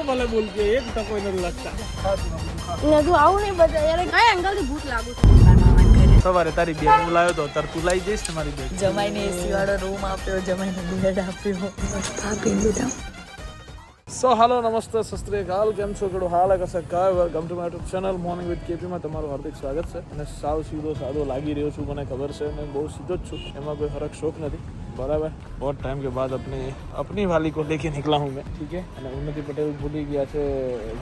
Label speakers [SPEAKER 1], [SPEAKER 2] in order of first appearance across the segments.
[SPEAKER 1] તો ભલે બોલતી એક ટકો એને લગતા.
[SPEAKER 2] ને તું આવું નહીં બધા યાર કઈ એંગલથી ભૂત લાગુ છું?
[SPEAKER 1] સવારે તારી બેન હું લાવ્યો તો તાર તું લઈ જઈશ તમારી મારી બેન.
[SPEAKER 3] જમાઈને એસી વાળો રૂમ આપ્યો જમાઈને બેડ આપ્યો. આપી લીધા
[SPEAKER 1] સો હાલો નમસ્તે સસ્ત્રીકાલ કેમ છો કેડો હાલ કશે કાય welcome to my YouTube channel morning with કેપીમાં તમારું હાર્દિક સ્વાગત છે. અને સાવ સીધો સાદો લાગી રહ્યો છું મને ખબર છે અને બહુ સીધો જ છું. એમાં કોઈ ફરક શોખ નથી. બરાબર बहुत टाइम के बाद अपने अपनी वाली को लेके निकला हूँ मैं ठीक है અને ઉન્નતિ પટેલ ભૂલી ગયા છે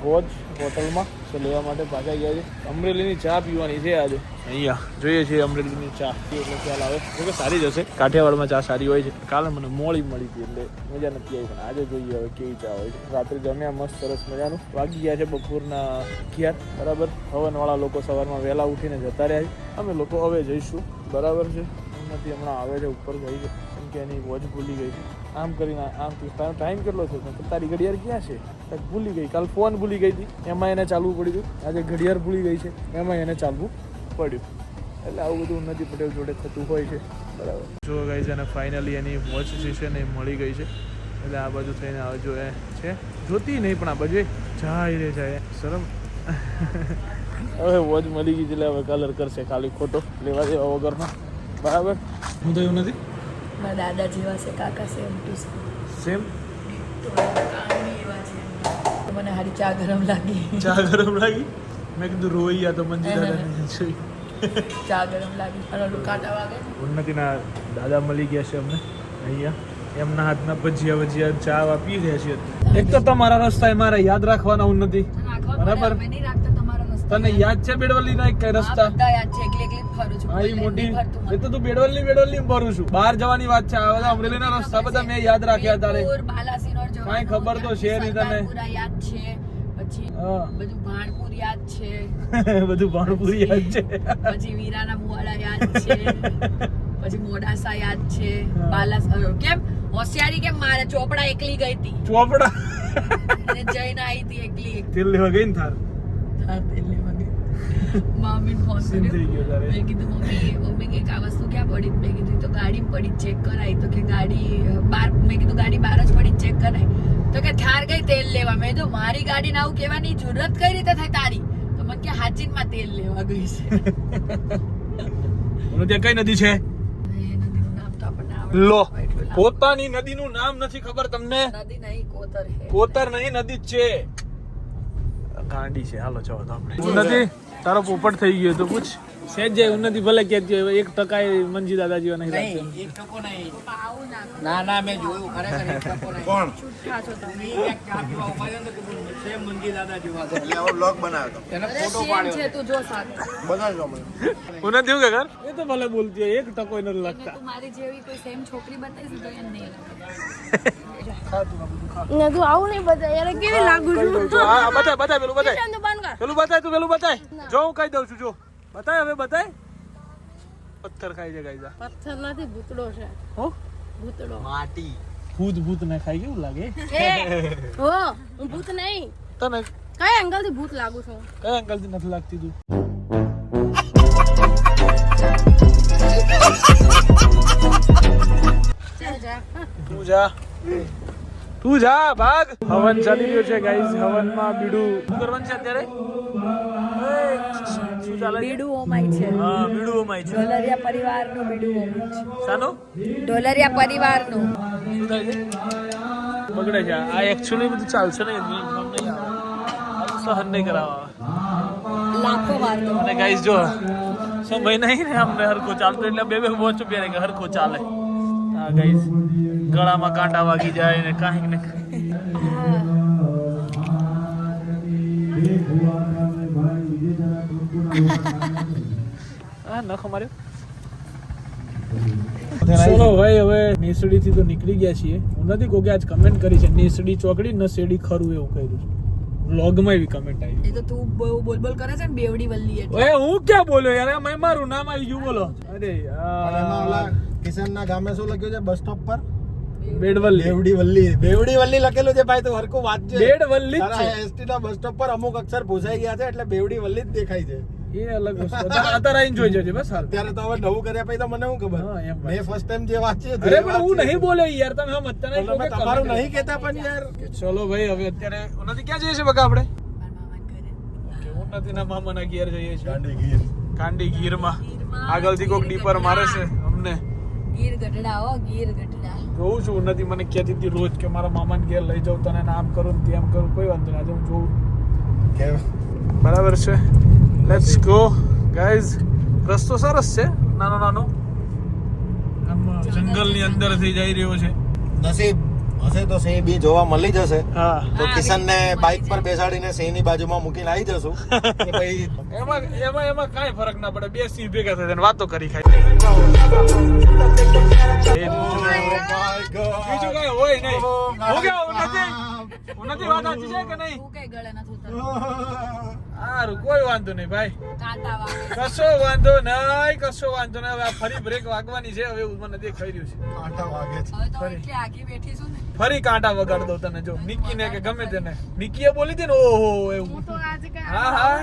[SPEAKER 1] વોચ હોટલમાં તો લેવા માટે પાછા ગયા છે અમરેલીની ચા પીવાની છે આજે અહીંયા જોઈએ છીએ અમરેલીની ચા એટલે ખ્યાલ આવે જો કે સારી જ હશે કાઠિયાવાડમાં ચા સારી હોય છે કાલે મને મોળી મળી હતી એટલે મજા નથી આવી પણ આજે જોઈએ હવે કેવી ચા હોય છે રાત્રે જમ્યા મસ્ત સરસ મજાનું વાગી ગયા છે બપોરના અગિયાર બરાબર હવનવાળા લોકો સવારમાં વહેલા ઉઠીને જતા રહ્યા છે અમે લોકો હવે જઈશું બરાબર છે ઉન્નતિ હમણાં આવે છે ઉપર ગઈ છે કે એની વોચ ભૂલી ગઈ. આમ કરીને આમ તારો ટાઈમ કેટલો છે? તારી ઘડિયાળ ક્યાં છે? કાંઈક ભૂલી ગઈ. કાલ ફોન ભૂલી ગઈ હતી. એમાં એને ચાલવું પડ્યું હતું. આજે ઘડિયાળ ભૂલી ગઈ છે. એમાં એને ચાલવું પડ્યું. એટલે આવું બધું ઉન્નતિ પટેલ જોડે થતું હોય છે. બરાબર. જો ગઈ છે અને ફાઇનલી એની વોચ જે છે ને એ મળી ગઈ છે. એટલે આ બાજુ થઈને આવે જો એ છે. જોતી નહીં પણ આ બાજુ જાય રે, જાય. શરમ. હવે વોચ મળી ગઈ છે એટલે હવે કલર કરશે. ખાલી ખોટો. લેવા દેવા વગરનો. બરાબર? હું તો એવું નથી.
[SPEAKER 3] મારા દાદા જેવા છે કાકા છે એમ ટુ
[SPEAKER 1] સેમ?
[SPEAKER 3] છે મને હારી ચા ગરમ લાગી.
[SPEAKER 1] ચા ગરમ લાગી? મેં કીધું રોઈ આ તો મંજી દાદાને જોઈ
[SPEAKER 3] ચા ગરમ લાગી. અને ઓલું કાંટા વાગે
[SPEAKER 1] ઉન્નતિના દાદા મળી ગયા છે અમને અહીંયા. એમના હાથના ભજીયા ભજીયા ચા પી રહ્યા છીએ. એક તો તમારા રસ્તા એ મારે યાદ રાખવાના ઉન્નતિ. બરાબર? તને યાદ છે બેડવલીના એક રસ્તા?
[SPEAKER 3] યાદ છે. એકલી એકલી ફરું છું.
[SPEAKER 1] હા મોટી એ તો તું બેડવલી બેડવલી ભરું છું. બહાર જવાની વાત છે. આ બધા અમરેલીના રસ્તા બધા મેં યાદ રાખ્યા તારે. કાંઈ ખબર તો છે. નહીં તને.
[SPEAKER 3] યાદ છે. પછી બધું ભાણપુર યાદ છે.
[SPEAKER 1] બધું ભાણપુરી યાદ છે.
[SPEAKER 3] પછી વીરાના મુવાડા યાદ છે. પછી મોડાસા યાદ છે. બાલાસ કેમ? હોશિયારી કેમ મારે? ચોપડા એકલી ગઈ હતી
[SPEAKER 1] ચોપડા?
[SPEAKER 3] જઈને આવી હતી એકલી.
[SPEAKER 1] ગઈ ને થાર?
[SPEAKER 3] હા, મમ્મીને ફોન કર્યો. મેં કીધું મમ્મી મમ્મી કે આ વસ્તુ ક્યાં પડી? મેં કીધું તો ગાડી પડી ચેક કરાય. તો કે ગાડી બાર મેં કીધું ગાડી બાર જ પડી ચેક કરાય. તો કે થાર ગઈ તેલ લેવા. મેં તો મારી ગાડી આવું કહેવાની જરૂરત કઈ રીતે થાય તારી? તો મને કે હાચીનમાં તેલ લેવા ગઈ છે.
[SPEAKER 1] ત્યાં કઈ નદી છે?
[SPEAKER 3] નદીનું નામ તો આપણને આવડે
[SPEAKER 1] લો. પોતાની નદીનું નામ નથી ખબર તમને?
[SPEAKER 3] નદી નહીં કોતર
[SPEAKER 1] કોતર નહીં નદી જ છે. ગાંડી છે હાલો ચાલો તો આપણે. ઉન્નતિ તારો પોપટ થઈ ગયો તો પૂછ. સેજ જાય ઉન્નતિ ભલે કહેતી હોય એક ટકા એ મંજી દાદા જેવા નહીં લાગતા
[SPEAKER 4] એક ટકો નહીં.
[SPEAKER 3] ના
[SPEAKER 4] ના ના મેં જોયું ખરેખર એક ટકો નહીં. કોણ?
[SPEAKER 3] છૂટા છો તમે
[SPEAKER 4] એક ચા પીવા ઊભા ને તો સેમ મંજી દાદા જેવા
[SPEAKER 5] એટલે આવો બ્લોગ બનાવ્યો
[SPEAKER 4] તો.
[SPEAKER 3] અરે
[SPEAKER 4] ફોટો પાડ્યો
[SPEAKER 3] છે તું જો સાથે
[SPEAKER 5] બધા જો મને.
[SPEAKER 1] ઉન્નતિ કે ઘર? એ તો ભલે બોલતી હોય એક ટકો એને નથી લાગતા
[SPEAKER 3] તું મારી જેવી કોઈ સેમ છોકરી બતાવીશ તો એને નહીં લાગે
[SPEAKER 2] તું આવું નહીં બધા યાર કેવી લાગુ છું?
[SPEAKER 1] હા હા, બતાય બતાય પેલું બતાય.
[SPEAKER 2] કર
[SPEAKER 1] પેલું બતાય તું પેલું બતાય. જો હું કહી દઉં છું જો. બતાય હવે બતાય. પથ્થર ખાઈ છે ગાઈઝા.
[SPEAKER 2] પથ્થર નથી ભૂતડો છે.
[SPEAKER 1] હો?
[SPEAKER 2] ભૂતડો.
[SPEAKER 4] માટી.
[SPEAKER 1] ભૂત ભૂત ને ખાઈ કેવું લાગે?
[SPEAKER 2] એ હો હું ભૂત નહીં.
[SPEAKER 1] તને?
[SPEAKER 2] કયા એંગલથી ભૂત લાગુ છું?
[SPEAKER 1] કયા એંગલથી નથી લાગતી તું? તું જા. તું જા ભાગ. હવન ચાલી રહ્યો છે ગાઈઝ હવનમાં બીડું. શું કરવાનું છે અત્યારે? શું?
[SPEAKER 3] બીડું ઓમાય છે.
[SPEAKER 1] હા બીડું છે.
[SPEAKER 3] ઢોલરિયા પરિવારનું બીડું ઓમાય છે. પરિવારનું.
[SPEAKER 1] શું બગડે છે. આ એકચ્યુઅલી બધું ચાલશે. આ સહન નહીં કરાવવા
[SPEAKER 3] લાખો વાર
[SPEAKER 1] અને જો સમય નહીં ને અમને હરખો ચાલતો એટલે બે બે વોચ પહેરે કે હરખો ચાલે. હા ગાઈસ ગળામાં કાંટા વાગી જાય ને કાંઈક ને હા નખ માર્યો ચલો ભાઈ હવે નેસડી થી તો નીકળી ગયા છીએ. હું નથી કહું કે આજ કમેન્ટ કરી છે. નેસડી ચોકડી નસેડી ખરું એવું કર્યું છે. વ્લોગમાં એવી કમેન્ટ આવી.
[SPEAKER 3] એ તો તું બહુ બોલ બોલ કરે છે ને બેવડી વલ્લી એટલે.
[SPEAKER 1] હું ક્યાં બોલ્યો યાર? મેં મારું નામ આવી ગયું બોલો. અરે યાર.
[SPEAKER 5] કિશનના ગામે શું લખ્યું છે? બસ સ્ટોપ પર?
[SPEAKER 1] બેડવલ્લી.
[SPEAKER 5] બેવડી વલ્લી બેવડી વલ્લી લખેલું છે ભાઈ તો હરકો
[SPEAKER 1] વાત છે.
[SPEAKER 5] બેડવલ્લી
[SPEAKER 1] છે.
[SPEAKER 5] એસટી ના બસ સ્ટોપ પર અમુક અક્ષર ભૂસાઈ ગયા છે એટલે બેવડી વલ્લી જ દેખાય છે.
[SPEAKER 1] એ અલગ વસ્તુ. અત્યારે આઈને જોઈ જજો બસ
[SPEAKER 5] અત્યારે તો હવે નવું કર્યા પછી તો મને શું ખબર. મેં ફર્સ્ટ ટાઈમ જે વાંચી
[SPEAKER 1] અરે પણ હું નહીં બોલે યાર તમે હમ અત્યારે
[SPEAKER 5] તમે તમારું નહીં કહેતા પણ યાર.
[SPEAKER 1] ચલો ભાઈ હવે અત્યારે ઉન્નતિ ક્યાં જઈએ છે બકા આપણે?
[SPEAKER 3] કેવું ઘરે.
[SPEAKER 1] કે મામાના ઘેર જઈએ છીએ.
[SPEAKER 5] કાંડી ગીર.
[SPEAKER 1] કાંડી ગીરમાં.
[SPEAKER 3] આગળ
[SPEAKER 1] આગળથી કોક ડીપર મારે છે અમને.
[SPEAKER 3] ગીર ગઢડા હો ગીર ગઢડા.
[SPEAKER 1] જોઉં છું ઉન્નતિ મને કહેતી હતી રોજ કે મારા મામાને ઘેર લઈ જાઉં તને ને આમ કરું ને તેમ કરું કોઈ વાંધો નહીં આજે હું જોઉં? બરાબર છે. લેટ્સ ગો ગાઈઝ રસ્તો સરસ છે નાનો નાનો. આમ જંગલની અંદરથી જઈ રહ્યો છે.
[SPEAKER 5] નસીબ હશે તો સિંહ બી જોવા મળી જશે. તો
[SPEAKER 3] કિશન
[SPEAKER 5] કિશનને બાઇક પર
[SPEAKER 3] બેસાડીને
[SPEAKER 5] બેસાડીને સિંહની બાજુમાં મૂકીને આવી જશું. કે
[SPEAKER 1] એમાં એમાં એમાં કાંઈ ફરક ના પડે. બે સિંહ ભેગા થાય અને વાતો કરી ખાય. બીજું કઈ હોય નહીં. હું કેવું ઉન્નતિ ઉન્નતિ વાત સાચી છે કે નહીં?
[SPEAKER 3] તું કઈ ગળે નથી ઉતરતો.
[SPEAKER 1] સારું કોઈ વાંધો નહીં ભાઈ. કશો વાંધો નહીં કશો વાંધો નહીં. હવે આ ફરી બ્રેક વાગવાની છે હવે ઉમર નથી ખાઈ રહ્યું છે.
[SPEAKER 5] કાંટા વાગે છે.
[SPEAKER 3] હવે તો એટલી આગી બેઠી છું ને.
[SPEAKER 1] ફરી કાંટા વગાડ દો તને જો. નિક્કી ને કે ગમે તેને. એ બોલી હતી ને? ઓહો એવું.
[SPEAKER 2] તો આજે કઈ
[SPEAKER 1] હા હા.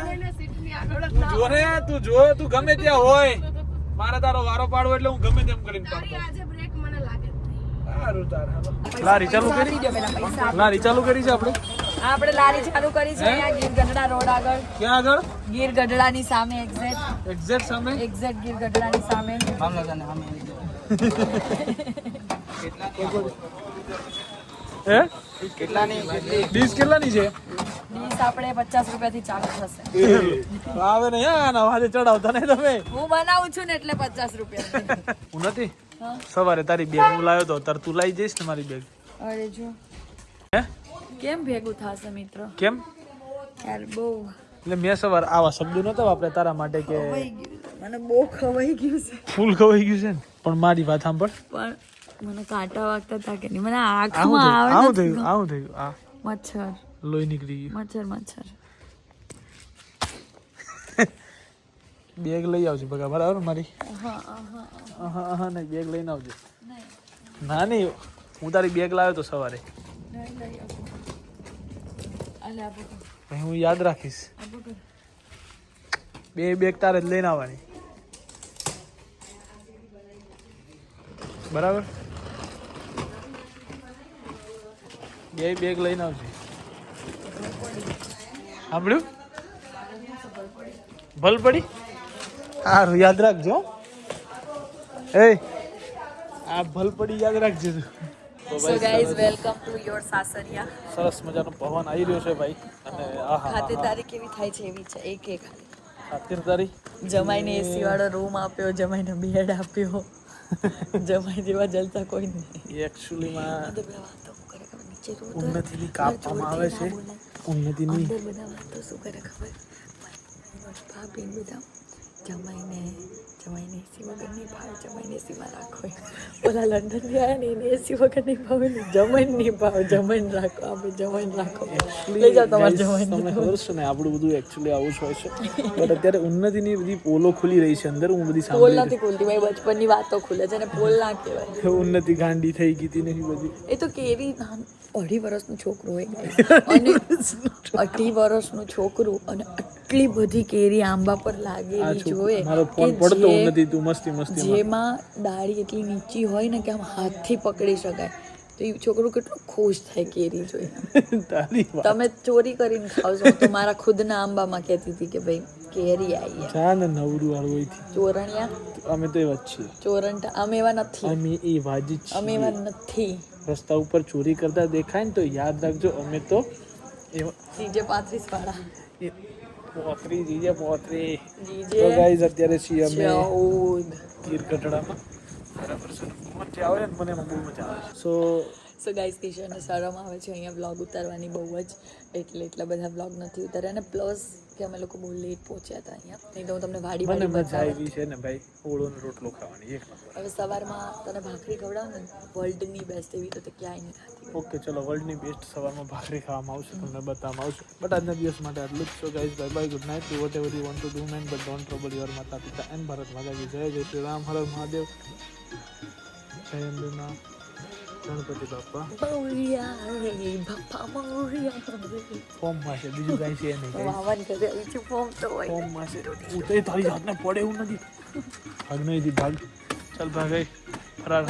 [SPEAKER 1] તું જો ને તું જો તું ગમે ત્યાં હોય. મારે તારો વારો પાડવો એટલે હું ગમે તેમ કરીને પાડતો
[SPEAKER 2] આજે બ્રેક મને લાગે જ નહીં.
[SPEAKER 1] સારું તાર હાલો લારી ચાલુ કરી? લારી ચાલુ કરી છે આપણે?
[SPEAKER 3] આ આપણે લારી ચાલુ કરી છે અહીંયા ગીર ગઢડા રોડ આગળ.
[SPEAKER 1] ક્યાં આગળ?
[SPEAKER 3] ગીર ગઢડાની સામે એક્ઝેક્ટ
[SPEAKER 1] એક્ઝેક્ટ સામે?
[SPEAKER 3] એક્ઝેક્ટ ગીર ગઢડાની સામે.
[SPEAKER 1] હે? કેટલાની ડીશ કેટલાની છે?
[SPEAKER 3] ડીશ આપણે પચાસ રૂપિયાથી ચાલુ થશે.
[SPEAKER 1] આવે ને યાર ચડાવતા નહીં તમે.
[SPEAKER 3] હું બનાવું છું ને એટલે પચાસ રૂપિયા.
[SPEAKER 1] હું નથી. સવારે તારી બેગ હું લાવ્યો તો તાર તું લાવી જઈશ ને મારી બેગ.
[SPEAKER 3] અરે જો.
[SPEAKER 1] હે?
[SPEAKER 3] કેમ ભેગું થાશે મિત્ર?
[SPEAKER 1] કેમ?
[SPEAKER 3] યાર બહુ.
[SPEAKER 1] એટલે મેં સવાર આવા શબ્દો નતા વાપરે તારા માટે કે
[SPEAKER 3] મને બહુ ખવાઈ ગયું છે.
[SPEAKER 1] ફૂલ ખવાઈ ગયું છે ને? પણ મારી વાત સાંભળ.
[SPEAKER 3] પણ મને કાંટા વાગતા હતા કે નહીં? મને આંખમાં આવે
[SPEAKER 1] આવું થયું આવું થયું આ
[SPEAKER 3] મચ્છર.
[SPEAKER 1] લોહી નીકળી ગયું.
[SPEAKER 3] મચ્છર મચ્છર.
[SPEAKER 1] બેગ લઈ આવજો બગા બરાબર મારી?
[SPEAKER 3] હા હા
[SPEAKER 1] નહીં બેગ લઈને આવજો. ના નહીં હું તારી બેગ લાવ્યો તો સવારે. હું યાદ રાખીશ. બે બેગ તારે જ લઈને આવવાની. બરાબર? બે બેગ લઈને આવજે. સાંભળ્યું? ભલ પડી? સારું યાદ રાખજો હો. એ આ ભલ પડી યાદ રાખજો.
[SPEAKER 3] So
[SPEAKER 1] guys
[SPEAKER 3] welcome to your સાસરિયા.
[SPEAKER 1] સરસ મજાનો પવન આવી રહ્યો છે ભાઈ. અને આહા
[SPEAKER 3] ખાતેદારી કેવી થાય છે એવી છે? એક એક.
[SPEAKER 1] ખાતે તારી
[SPEAKER 3] જમાઈને એસી વાળો રૂમ આપ્યો જમાઈને બેડ આપ્યો. જમાઈ જેવા જલતા કોઈ નહીં.
[SPEAKER 1] એકચ્યુઅલીમાં
[SPEAKER 3] માં
[SPEAKER 1] ઉન્નતિની કાપવામાં આવે છે. ઉન્નતિની.
[SPEAKER 3] અંદર બધા વાતો શું કરે ખબર? ભાભી બધા. જમાઈને જમાઈને એસી વગર નહીં ભાવે જમાઈને એસીમાં રાખો પેલા લંડન ગયા ને એને એસી વગર નહીં ભાવે ને જમાઈને નહીં ભાવે જમાઈને રાખો આપણે જમાઈને રાખો લઈ જાઓ તમારે જમાઈને
[SPEAKER 1] તમને ખબર છે ને આપણું બધું એકચ્યુઅલી આવું જ હોય છે બટ અત્યારે ઉન્નતિની બધી પોલો ખુલી રહી છે અંદર. હું બધી
[SPEAKER 3] પોલ નથી ખુલતી ભાઈ બચપનની વાતો ખુલે છે ને પોલ ના કહેવાય
[SPEAKER 1] ઉન્નતિ ગાંડી થઈ ગઈ હતી ને એ બધી
[SPEAKER 3] એ તો કેવી અઢી વર્ષનું છોકરો હોય. અને અઢી વર્ષનું છોકરું અને આટલી બધી કેરી આંબા પર લાગેલી કે
[SPEAKER 1] પડતો નથી તું મસ્તી મસ્તી
[SPEAKER 3] જેમાં ડાળી એટલી નીચી હોય ને કે આમ હાથથી પકડી શકાય. તો એ છોકરું કેટલું ખુશ થાય કેરી જોઈ તમે ચોરી કરીને ખાવશો. તો મારા ખુદના આંબામાં કહેતી હતી કે ભાઈ કેરી આવી
[SPEAKER 1] છે ને નવરું વાળું હોય
[SPEAKER 3] ચોરણિયા?
[SPEAKER 1] અમે તો એવા જ છીએ.
[SPEAKER 3] ચોરણ અમે એવા નથી.
[SPEAKER 1] અમે એ વાજી
[SPEAKER 3] અમે એવા નથી.
[SPEAKER 1] રસ્તા ઉપર ચોરી કરતા દેખાય ને તો યાદ રાખજો અમે તો
[SPEAKER 3] ડીજે પાંત્રીસ વાળા.
[SPEAKER 1] પોતરી જીજે પોતરી તો
[SPEAKER 3] ડીજે
[SPEAKER 1] ગાઈઝ અત્યારે છીએ અમે
[SPEAKER 3] ચૌદ.
[SPEAKER 1] ગીર બરાબર છે. મજા આવે ને મને બહુ મજા આવે સો
[SPEAKER 3] સો ગાઈસ કિશનને શરમ આવે છે. અહીંયા બ્લોગ ઉતારવાની બહુ જ એટલે એટલા બધા બ્લોગ નથી ઉતાર્યા. અને પ્લસ કે અમે લોકો બહુ લેટ પહોંચ્યા હતા અહીંયા. નહીં તો હું તમને વાડી
[SPEAKER 1] મને મજા આવી છે ને ભાઈ ઓળોનો રોટલો ખાવાની એક નંબર.
[SPEAKER 3] હવે સવારમાં તને ભાખરી ખવડાવું ને વર્લ્ડની બેસ્ટ એવી તો તે ક્યાંય નહીં ખાતી.
[SPEAKER 1] ઓકે ચલો વર્લ્ડની બેસ્ટ સવારમાં ભાખરી ખાવામાં આવશે તમને બતાવવામાં આવશે. બટ આજના દિવસ માટે આટલું જ. So guys bye bye good night whatever you want to do man but don't trouble your માતા પિતા એન્ડ ભારત માતા જય જય શ્રી રામ હર મહાદેવ. જય અંબેમાં ગણપતિ બાપા.
[SPEAKER 3] બાપા મૌર્યા રે
[SPEAKER 1] ફોર્મમાં છે બીજું કાંઈ છે નહીં.
[SPEAKER 3] વાવન કરે છે ફોર્મ તો હોય
[SPEAKER 1] ફોર્મમાં છે હું તો એ તારી જાતને પડે એવું નથી. ભાગ નહીં ભાગ. ચાલ ભાગ ફરાર